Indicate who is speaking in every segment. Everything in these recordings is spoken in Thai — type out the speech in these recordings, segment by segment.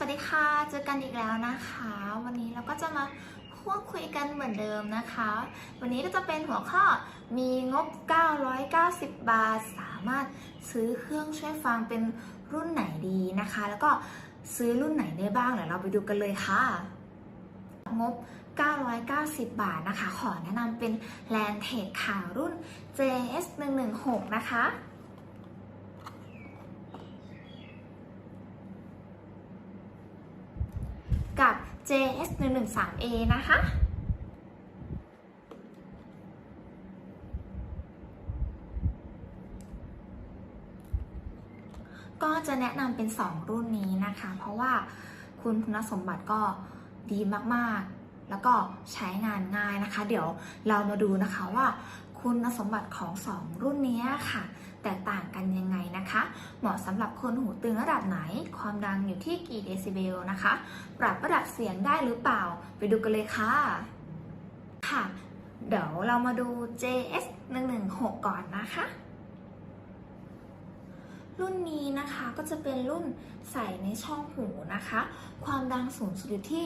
Speaker 1: สวัสดีค่ะ เจอกันอีกแล้วนะคะ วันนี้เราก็จะมาพูดคุยกันเหมือนเดิมนะคะ วันนี้ก็จะเป็นหัวข้อมีงบ 990 บาท สามารถซื้อเครื่องช่วยฟังเป็นรุ่นไหนดีนะคะ แล้วก็ซื้อรุ่นไหนได้บ้างเดี๋ยวเราไปดูกันเลยค่ะ งบ 990 บาทนะคะ ขอแนะนำเป็น l a n t e c ค่ะรุ่น JS 116 นะคะ กับ JS 1 1 3 A นะคะ ก็จะแนะนำเป็น 2 รุ่นนี้นะคะ เพราะว่าคุณคุณสมบัติก็ดีมากๆ แล้วก็ใช้งานง่ายนะคะ เดี๋ยวเรามาดูนะคะว่าคุณสมบัติของ 2 รุ่นนี้ค่ะ แตกต่างกันยังไง เหมาะสำหรับคนหูตึงระดับไหน ความดังอยู่ที่กี่เดซิเบลนะคะ ปรับระดับเสียงได้หรือเปล่า ไปดูกันเลยค่ะ ค่ะ เดี๋ยวเรามาดู JS 116 ก่อนนะคะ รุ่นนี้นะคะก็จะเป็นรุ่นใส่ในช่องหูนะคะ ความดังสูงสุดอยู่ที่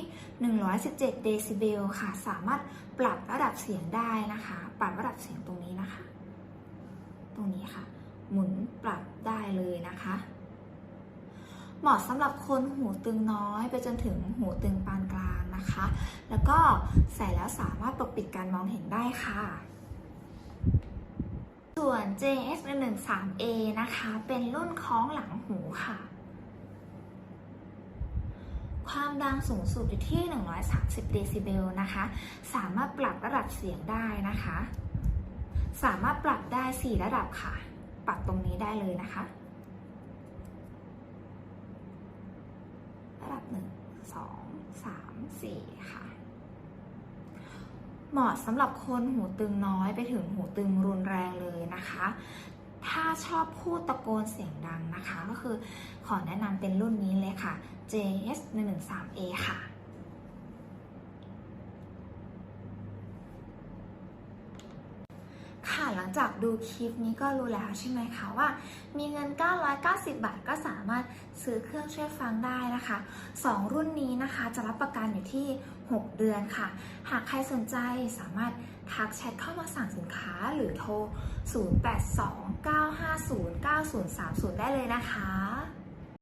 Speaker 1: 117 เดซิเบลค่ะ สามารถปรับระดับเสียงได้นะคะ ปรับระดับเสียงตรงนี้นะคะ ตรงนี้ค่ะ หมุนปรับ เลยนะคะ เหมาะสำหรับคนหูตึงน้อยไปจนถึงหูตึงปานกลางนะคะ แล้วก็ใส่แล้วสามารถปกปิดการมองเห็นได้ค่ะส่วน JS 1 3 A นะคะ เป็นรุ่นคล้องหลังหูค่ะ ความดังสูงสุดอยู่ที่ 130 เดซิเบลนะคะ สามารถปรับระดับเสียงได้นะคะ สามารถปรับได้ 4 ระดับค่ะ ปรับตรงนี้ได้เลยนะคะ ระดับ1 2 3 4ค่ะ เหมาะสำหรับคนหูตึงน้อยไปถึงหูตึงรุนแรงเลยนะคะ ถ้าชอบพูดตะโกนเสียงดังนะคะ ก็คือขอแนะนำเป็นรุ่นนี้เลยค่ะ JS 1 1 3 A ค่ะ ค่ะหลัง จากดูคลิปนี้ก็รู้แล้วใช่ไหมคะว่า มีเงิน 990 บาทก็สามารถซื้อเครื่องช่วยฟังได้นะคะ 2 รุ่นนี้นะคะจะรับประกันอยู่ที่ 6 เดือนค่ะ หากใครสนใจสามารถทักแชทเข้ามาสั่งสินค้าหรือโทร 0829509030 ได้เลยนะคะ